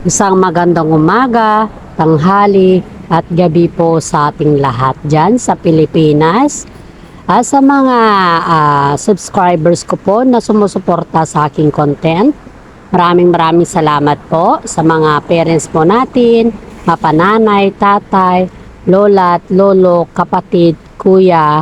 Isang magandang umaga, tanghali at gabi po sa ating lahat dyan sa Pilipinas. Ah, sa mga ah, subscribers ko po na sumusuporta sa aking content, maraming maraming salamat po sa mga parents po natin, mapananay, tatay, lola at lolo, kapatid, kuya,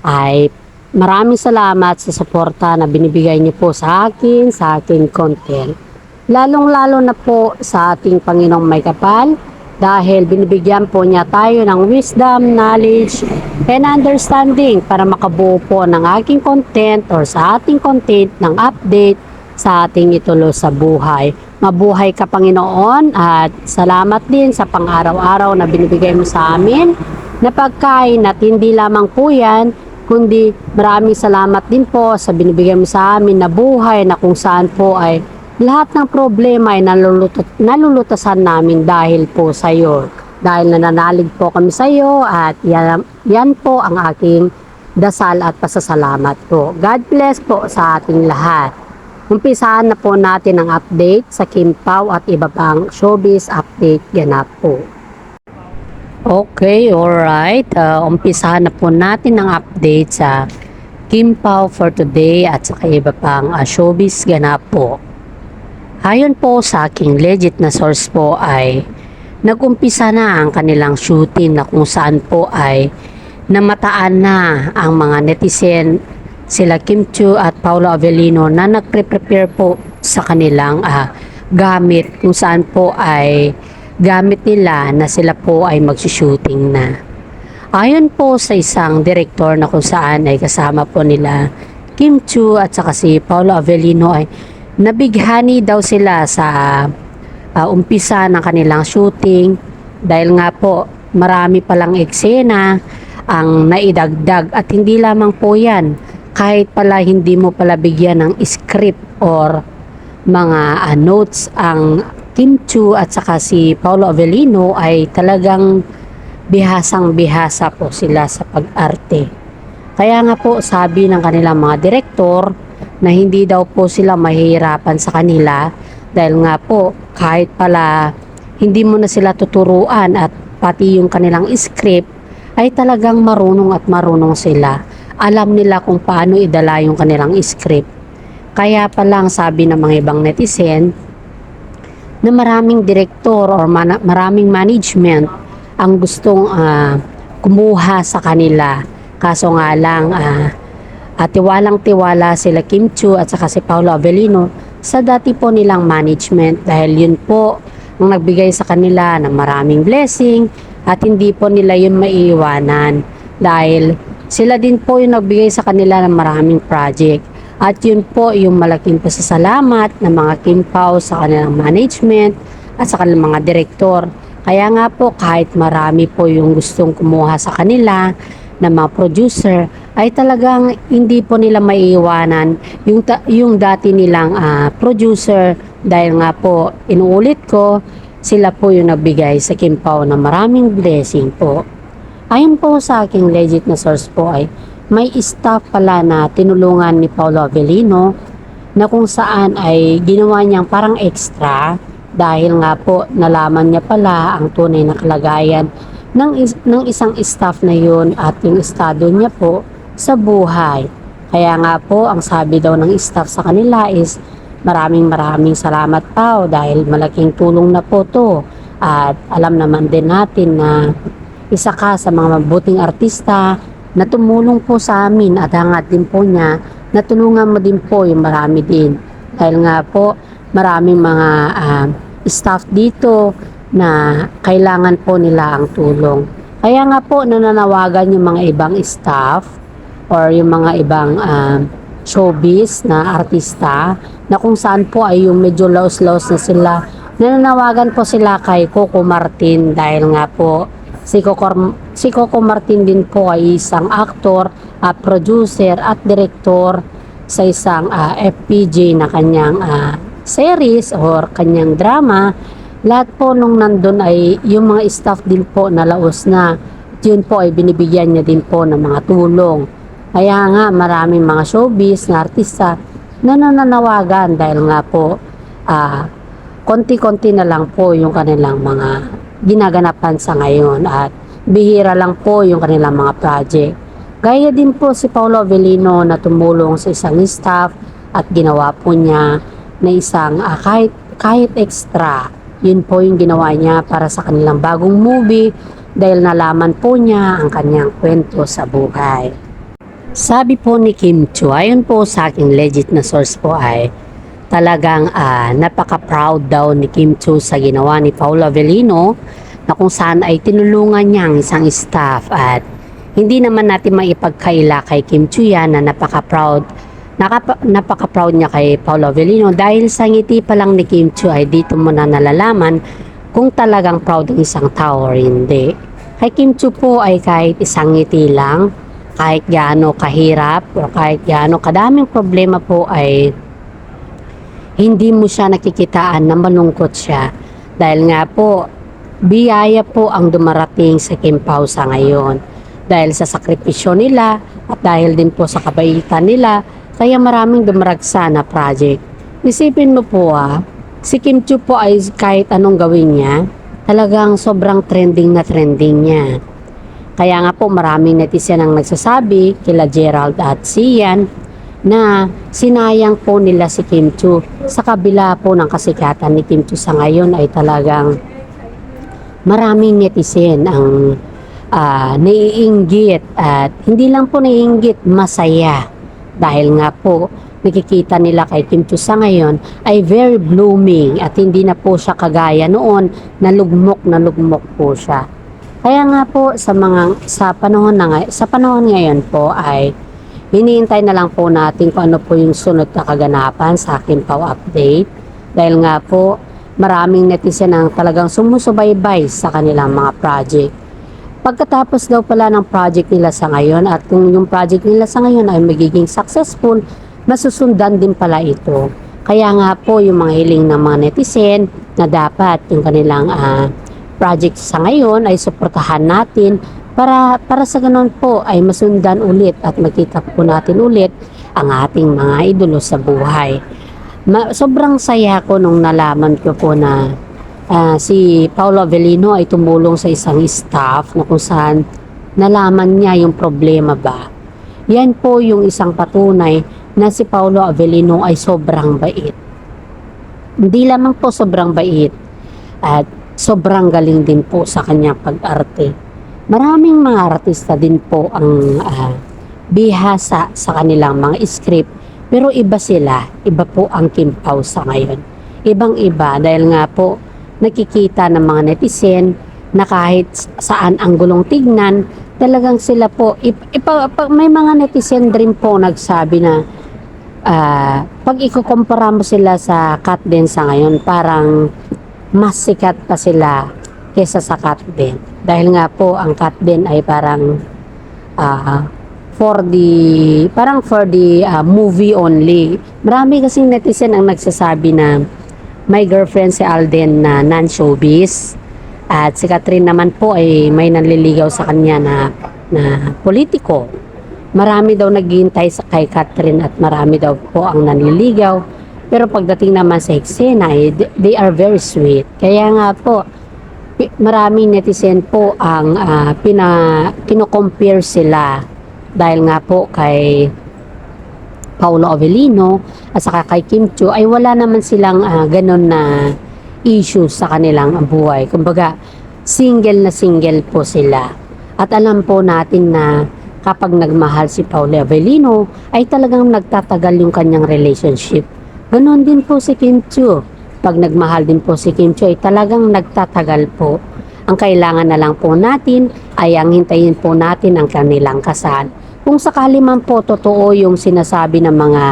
ay maraming salamat sa suporta na binibigay niyo po sa akin, sa aking content. Lalong-lalo na po sa ating Panginoong may kapal dahil binibigyan po niya tayo ng wisdom, knowledge, and understanding para makabuo po ng aking content or sa ating content ng update sa ating itulo sa buhay. Mabuhay ka Panginoon at salamat din sa pang-araw-araw na binibigay mo sa amin na pagkain at hindi lamang po yan kundi maraming salamat din po sa binibigay mo sa amin na buhay na kung saan po ay lahat ng problema ay nalulutot, nalulutasan namin dahil po sa iyo. Dahil nananalig po kami sa iyo at yan, yan po ang aking dasal at pasasalamat po. God bless po sa ating lahat. Umpisahan na po natin ang update sa Kim Pao at iba pang showbiz update ganap po. Okay, alright. Uh, umpisahan na po natin ang update sa Kim Pao for today at sa iba pang uh, showbiz ganap po. Ayon po sa aking legit na source po ay nagumpisa na ang kanilang shooting na kung saan po ay namataan na ang mga netizen sila Kim Chu at Paolo Avellino na nagpre-prepare po sa kanilang ah, gamit kung saan po ay gamit nila na sila po ay magsushooting na. Ayon po sa isang direktor na kung saan ay kasama po nila Kim Chu at saka si Paolo Avellino ay nabighani daw sila sa ah, umpisa ng kanilang shooting dahil nga po marami palang eksena ang naidagdag at hindi lamang po yan kahit pala hindi mo pala bigyan ng script or mga ah, notes ang Kim Chu at saka si Paolo Avellino ay talagang bihasang bihasa po sila sa pag-arte. Kaya nga po sabi ng kanilang mga direktor na hindi daw po sila mahihirapan sa kanila dahil nga po kahit pala hindi mo na sila tuturuan at pati yung kanilang script ay talagang marunong at marunong sila. Alam nila kung paano idala yung kanilang script. Kaya palang sabi ng mga ibang netizen na maraming direktor or mana- maraming management ang gustong ah, kumuha sa kanila. Kaso nga lang, ah, at tiwalang tiwala sila Kim Chu at saka si Paolo Avellino sa dati po nilang management dahil yun po ang nagbigay sa kanila ng maraming blessing at hindi po nila yun maiiwanan dahil sila din po yung nagbigay sa kanila ng maraming project at yun po yung malaking pasasalamat ng mga Kim Pao sa kanilang management at sa kanilang mga direktor. Kaya nga po kahit marami po yung gustong kumuha sa kanila na mga producer ay talagang hindi po nila maiiwanan yung, yung dati nilang ah, producer dahil nga po inuulit ko sila po yung nagbigay sa Kim Pao ng maraming blessing po. Ayon po sa aking legit na source po ay may staff pala na tinulungan ni Paolo Avellino na kung saan ay ginawa niyang parang extra dahil nga po nalaman niya pala ang tunay na kalagayan ng, ng isang staff na yun at yung estado niya po sa buhay. Kaya nga po ang sabi daw ng staff sa kanila is maraming maraming salamat pa dahil malaking tulong na po to at alam naman din natin na isa ka sa mga mabuting artista na tumulong po sa amin at hangat din po niya na tulungan mo din po yung marami din. Dahil nga po maraming mga ah, staff dito na kailangan po nila ang tulong. Kaya nga po nananawagan yung mga ibang staff or yung mga ibang ah, showbiz na artista na kung saan po ay yung medyo laos-laos na sila. Nananawagan po sila kay Coco Martin dahil nga po si Coco, si Coco Martin din po ay isang aktor, at producer at director sa isang ah, FPJ na kanyang ah, series or kanyang drama. Lahat po nung nandun ay yung mga staff din po na laos na yun po ay binibigyan niya din po ng mga tulong. Kaya nga maraming mga showbiz na artista na nananawagan dahil nga po ah, konti-konti na lang po yung kanilang mga ginaganapan sa ngayon at bihira lang po yung kanilang mga project. Gaya din po si Paulo Avellino na tumulong sa isang staff at ginawa po niya na isang ah, kahit, kahit extra. Yun po yung ginawa niya para sa kanilang bagong movie dahil nalaman po niya ang kanyang kwento sa buhay. Sabi po ni Kim Chu, ayon po sa aking legit na source po ay talagang ah, napaka-proud daw ni Kim Chu sa ginawa ni Paolo Avellino na kung saan ay tinulungan niya ang isang staff at hindi naman natin maipagkaila kay Kim Chu yan na napaka-proud nakapa, napaka-proud niya kay Paolo Avellino dahil sa ngiti pa lang ni Kim Chu ay dito mo na nalalaman kung talagang proud ang isang tao or hindi. Kay Kim Chu po ay kahit isang ngiti lang, kahit gaano kahirap o kahit gaano kadaming problema po ay hindi mo siya nakikitaan na malungkot siya. Dahil nga po, biyaya po ang dumarating sa Kim Pao sa ngayon. Dahil sa sakripisyo nila at dahil din po sa kabaitan nila, kaya maraming dumaragsa na project. Isipin mo po ah, si Kim Chu po ay kahit anong gawin niya, talagang sobrang trending na trending niya. Kaya nga po maraming netizen ang nagsasabi kila Gerald at Sian na sinayang po nila si Kim Chu. Sa kabila po ng kasikatan ni Kim Chu sa ngayon ay talagang maraming netizen ang ah, naiinggit at hindi lang po naiinggit, masaya. Dahil nga po nakikita nila kay Kim Chu sa ngayon ay very blooming at hindi na po siya kagaya noon na lugmok na lugmok po siya. Kaya nga po sa mga sa panahon na sa panahon ngayon po ay hinihintay na lang po natin kung ano po yung sunod na kaganapan sa akin po update. Dahil nga po maraming netizen ang talagang sumusubaybay sa kanilang mga project. Pagkatapos daw pala ng project nila sa ngayon at kung yung project nila sa ngayon ay magiging successful, masusundan din pala ito. Kaya nga po yung mga hiling ng mga netizen na dapat yung kanilang ah, project sa ngayon ay suportahan natin para para sa ganun po ay masundan ulit at makita po natin ulit ang ating mga idolo sa buhay. Ma- sobrang saya ko nung nalaman ko po na ah, si Paolo Avellino ay tumulong sa isang staff na kung saan nalaman niya yung problema ba. Yan po yung isang patunay na si Paolo Avellino ay sobrang bait. Hindi lamang po sobrang bait at sobrang galing din po sa kanyang pag-arte. Maraming mga artista din po ang ah, bihasa sa kanilang mga script pero iba sila, iba po ang Kim Pao sa ngayon. Ibang iba dahil nga po nakikita ng mga netizen na kahit saan ang gulong tignan, talagang sila po, ip- ipa- pa- may mga netizen din po nagsabi na ah, pag ikukumpara mo sila sa Kat din sa ngayon, parang mas sikat pa sila kesa sa Kat din. Dahil nga po, ang Kat din ay parang ah, for the parang for the ah, movie only. Marami kasing netizen ang nagsasabi na may girlfriend si Alden na non-showbiz at si Catherine naman po ay may nanliligaw sa kanya na na politiko. Marami daw naghihintay sa kay Catherine at marami daw po ang nanliligaw. Pero pagdating naman sa eksena, eh, th- they are very sweet. Kaya nga po, maraming netizen po ang ah, pina, kino-compare sila dahil nga po kay Paulo Avellino at saka kay Kim Chu ay wala naman silang ah, ganun na issue sa kanilang buhay. Kumbaga, single na single po sila. At alam po natin na kapag nagmahal si Paulo Avellino ay talagang nagtatagal yung kanyang relationship. Ganon din po si Kim Chu. Pag nagmahal din po si Kim Chu ay talagang nagtatagal po. Ang kailangan na lang po natin ay ang hintayin po natin ang kanilang kasal. Kung sakali man po totoo yung sinasabi ng mga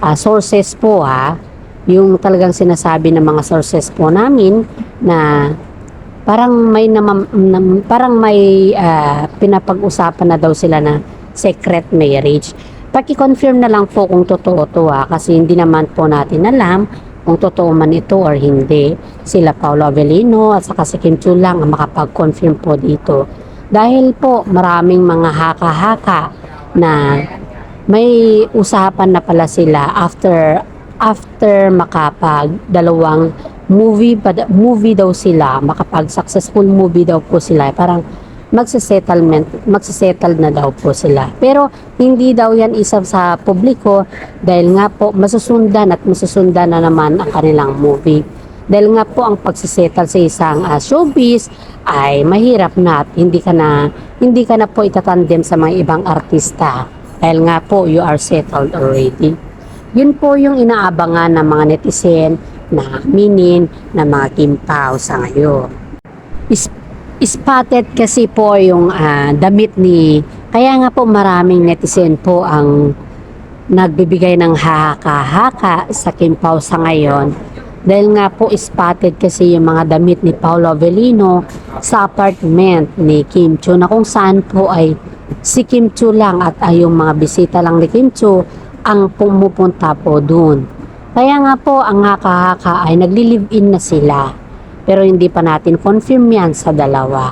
ah, sources po ha, yung talagang sinasabi ng mga sources po namin na parang may namam, nam- parang may ah, pinapag-usapan na daw sila na secret marriage. Paki-confirm na lang po kung totoo to ha, kasi hindi naman po natin alam kung totoo man ito or hindi. Sila Paolo Avellino at saka si Kim Chu lang ang makapag-confirm po dito. Dahil po maraming mga haka-haka na may usapan na pala sila after after makapag dalawang movie, pa- movie daw sila, makapag successful movie daw po sila, parang magsa-settlement, magsa-settle na daw po sila. Pero hindi daw yan isa sa publiko dahil nga po masusundan at masusundan na naman ang kanilang movie. Dahil nga po ang pagsisettle sa isang ah, showbiz ay mahirap na at hindi ka na hindi ka na po itatandem sa mga ibang artista. Dahil nga po you are settled already. Yun po yung inaabangan ng mga netizen na minin na mga kimpaw sa ngayon. Is- spotted kasi po yung ah, damit ni kaya nga po maraming netizen po ang nagbibigay ng haka-haka sa Kimpaw sa ngayon dahil nga po spotted kasi yung mga damit ni Paolo Avellino sa apartment ni Kim Cho na kung saan po ay si Kim Cho lang at ay yung mga bisita lang ni Kim Cho ang pumupunta po dun. Kaya nga po ang haka-haka ay nagli-live-in na sila pero hindi pa natin confirm yan sa dalawa.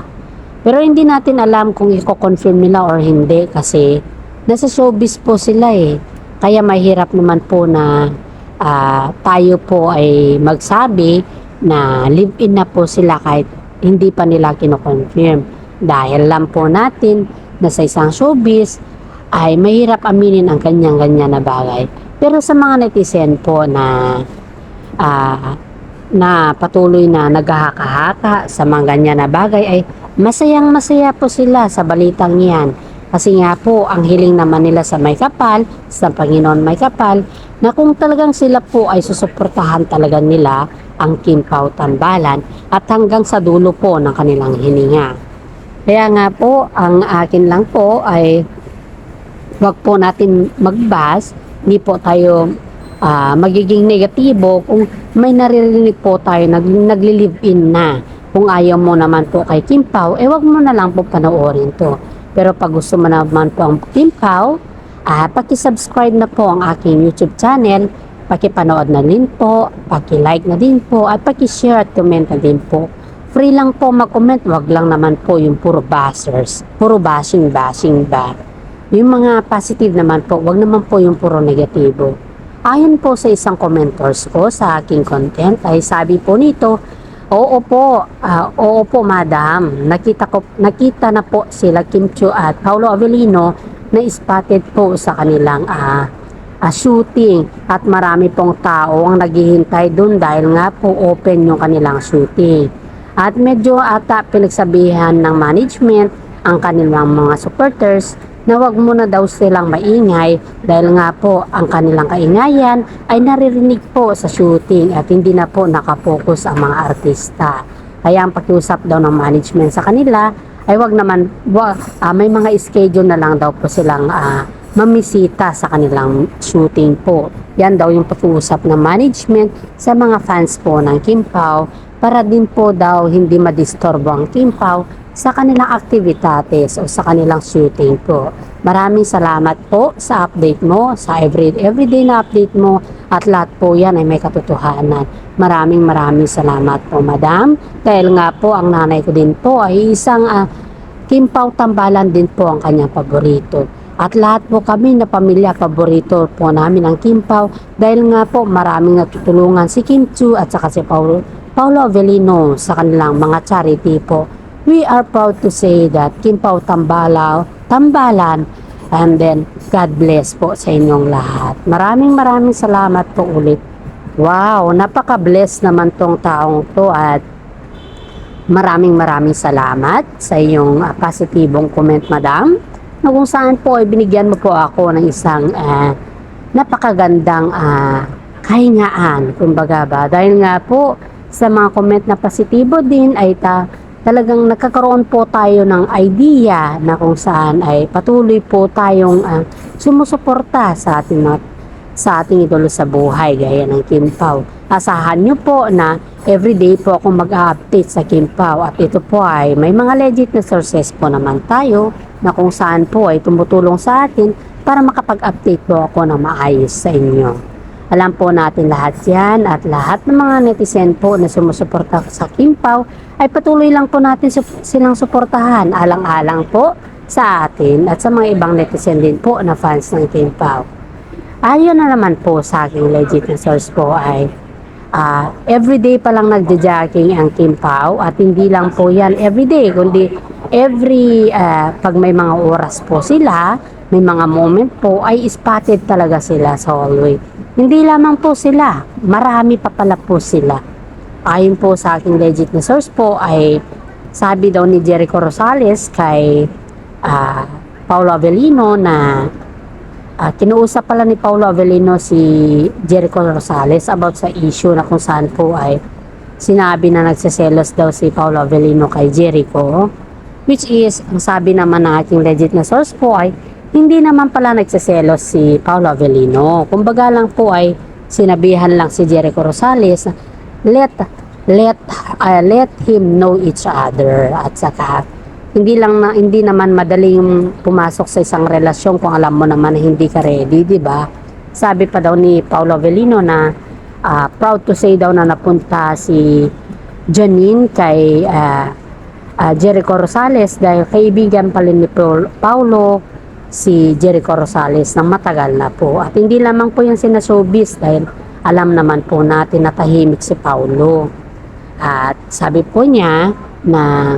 Pero hindi natin alam kung i-confirm nila or hindi kasi nasa showbiz po sila eh. Kaya mahirap naman po na ah, tayo po ay magsabi na live-in na po sila kahit hindi pa nila kino-confirm. Dahil alam po natin na sa isang showbiz ay mahirap aminin ang kanyang-ganyan na bagay. Pero sa mga netizen po na ah, na patuloy na naghahaka-haka sa mga ganyan na bagay ay masayang masaya po sila sa balitang yan. Kasi nga po, ang hiling naman nila sa may kapal, sa Panginoon may kapal, na kung talagang sila po ay susuportahan talaga nila ang Kimpaw Tambalan at hanggang sa dulo po ng kanilang hininga. Kaya nga po, ang akin lang po ay wag po natin magbas, hindi po tayo ah, magiging negatibo kung may naririnig po tayo nag, nagli-live-in na. Kung ayaw mo naman po kay Kim Pao, eh wag mo na lang po panoorin to. Pero pag gusto mo naman po ang Kim Pao, ah, paki-subscribe na po ang aking YouTube channel, paki-panood na din po, paki-like na din po, at paki-share at comment na din po. Free lang po mag-comment, wag lang naman po yung puro bashers, puro bashing-bashing ba. Yung mga positive naman po, wag naman po yung puro negatibo. Ayon po sa isang commentors ko sa aking content ay sabi po nito, Oo po, ah, oo po madam. Nakita ko nakita na po sila Kim Chiu at Paulo Avellino na spotted po sa kanilang ah, ah, shooting at marami pong tao ang naghihintay doon dahil nga po open yung kanilang shooting. At medyo ata pinagsabihan ng management ang kanilang mga supporters na wag muna daw silang maingay dahil nga po ang kanilang kaingayan ay naririnig po sa shooting at hindi na po nakapokus ang mga artista. Kaya ang pakiusap daw ng management sa kanila ay wag naman, wa, ah, may mga schedule na lang daw po silang ah, mamisita sa kanilang shooting po. Yan daw yung pakiusap ng management sa mga fans po ng Kim Pao para din po daw hindi madisturbo ang Kim Pao sa kanilang aktivitates o sa kanilang shooting po. Maraming salamat po sa update mo, sa every, everyday na update mo at lahat po yan ay may katotohanan. Maraming maraming salamat po madam dahil nga po ang nanay ko din po ay isang ah, Kimpaw Tambalan din po ang kanyang paborito. At lahat po kami na pamilya paborito po namin ang Kimpaw dahil nga po maraming natutulungan si Kim Chu at saka si Paulo, Paulo Avellino sa kanilang mga charity po. We are proud to say that Kimpaw Tambalaw, Tambalan and then God bless po sa inyong lahat. Maraming maraming salamat po ulit. Wow, napaka-bless naman tong taong to at Maraming maraming salamat sa iyong ah, positibong comment, madam. Na kung saan po ay binigyan mo po ako ng isang ah, napakagandang ah, kahingaan, kumbaga ba. Dahil nga po sa mga comment na positibo din ay ta, talagang nagkakaroon po tayo ng idea na kung saan ay patuloy po tayong ah, sumusuporta sa ating mga sa ating idolo sa buhay gaya ng Kim Pao. Asahan nyo po na everyday po ako mag-update sa Kim Pao at ito po ay may mga legit na sources po naman tayo na kung saan po ay tumutulong sa atin para makapag-update po ako ng maayos sa inyo. Alam po natin lahat yan at lahat ng mga netizen po na sumusuporta sa Kim Pao ay patuloy lang po natin silang suportahan alang-alang po sa atin at sa mga ibang netizen din po na fans ng Kim Pao. Ayon na naman po sa aking legit na source po ay Ah, everyday pa lang nagja-jogging ang Kim Pao at hindi lang po yan everyday kundi every ah, pag may mga oras po sila, may mga moment po ay spotted talaga sila sa hallway. Hindi lamang po sila, marami pa pala po sila. Ayon po sa aking legit na source po ay sabi daw ni Jericho Rosales kay ah, Paulo Avellino na Ah, kinuusap pala ni Paulo Avellino si Jericho Rosales about sa issue na kung saan po ay sinabi na nagsiselos daw si Paulo Avellino kay Jericho which is ang sabi naman ng aking legit na source po ay hindi naman pala nagsiselos si Paulo Avellino. Kumbaga lang po ay sinabihan lang si Jericho Rosales let let ah, let him know each other. At saka hindi lang na hindi naman madaling pumasok sa isang relasyon kung alam mo naman na hindi ka ready, 'di ba? Sabi pa daw ni Paolo Avellino na ah, proud to say daw na napunta si Janine kay ah, ah, Jericho Rosales dahil kaibigan pa rin ni Paul- Paulo si Jericho Rosales ng matagal na po. At hindi lamang po yung sinashowbiz dahil alam naman po natin na tahimik si Paulo. At sabi po niya na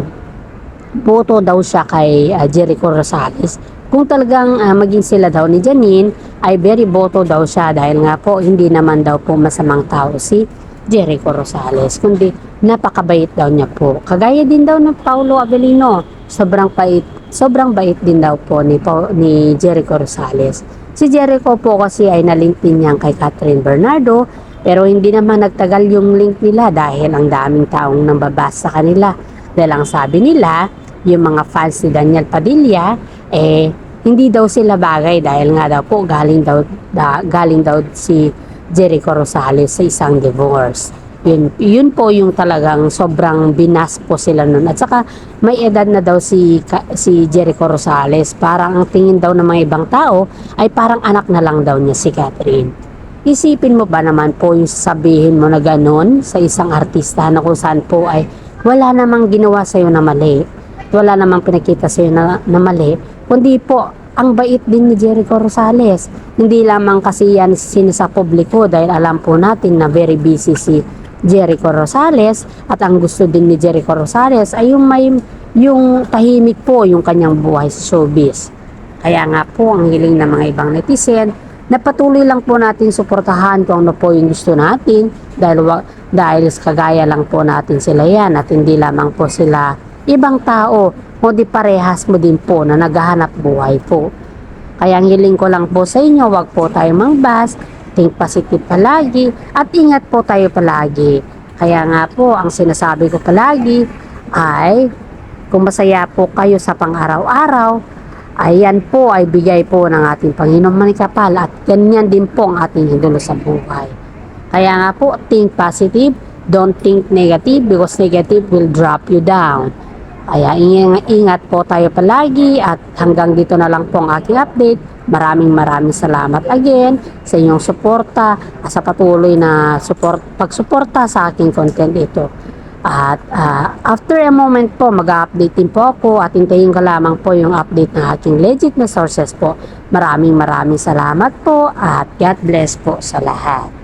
boto daw siya kay ah, Jericho Rosales. Kung talagang ah, maging sila daw ni Janine, ay very boto daw siya dahil nga po hindi naman daw po masamang tao si Jericho Rosales, kundi napakabait daw niya po. Kagaya din daw ng Paulo Avellino, sobrang bait, sobrang bait din daw po ni, Pau- ni Jericho Rosales. Si Jericho po kasi ay nalink kay Catherine Bernardo, pero hindi naman nagtagal yung link nila dahil ang daming taong nambabasa sa kanila. Dahil ang sabi nila, yung mga fans ni Daniel Padilla, eh, hindi daw sila bagay dahil nga daw po galing daw, da, galing daw si Jericho Rosales sa isang divorce. Yun, yun po yung talagang sobrang binas po sila nun. At saka may edad na daw si, si Jericho Rosales. Parang ang tingin daw ng mga ibang tao ay parang anak na lang daw niya si Catherine. Isipin mo ba naman po yung sabihin mo na ganon sa isang artista na kung saan po ay wala namang ginawa sa'yo na mali. Wala namang pinakita sa'yo na, na mali. Kundi po, ang bait din ni Jericho Rosales. Hindi lamang kasi yan sinasa publiko dahil alam po natin na very busy si Jericho Rosales at ang gusto din ni Jericho Rosales ay yung may yung tahimik po yung kanyang buhay sa showbiz. Kaya nga po ang hiling ng mga ibang netizen na patuloy lang po natin suportahan kung ano po yung gusto natin dahil, dahil kagaya lang po natin sila yan at hindi lamang po sila ibang tao o di parehas mo din po na naghahanap buhay po. Kaya ang hiling ko lang po sa inyo, wag po tayo mangbas, think positive palagi, at ingat po tayo palagi. Kaya nga po, ang sinasabi ko palagi ay, kung masaya po kayo sa pang-araw-araw, ayan po ay bigay po ng ating Panginoong Manikapal at ganyan din po ang ating hindulo sa buhay. Kaya nga po, think positive, don't think negative because negative will drop you down. Kaya ingat po tayo palagi at hanggang dito na lang po ang aking update. Maraming maraming salamat again sa inyong suporta at sa patuloy na support, pagsuporta sa aking content ito. At ah, after a moment po, mag-update din po ako at hintayin ko lamang po yung update ng aking legit na sources po. Maraming maraming salamat po at God bless po sa lahat.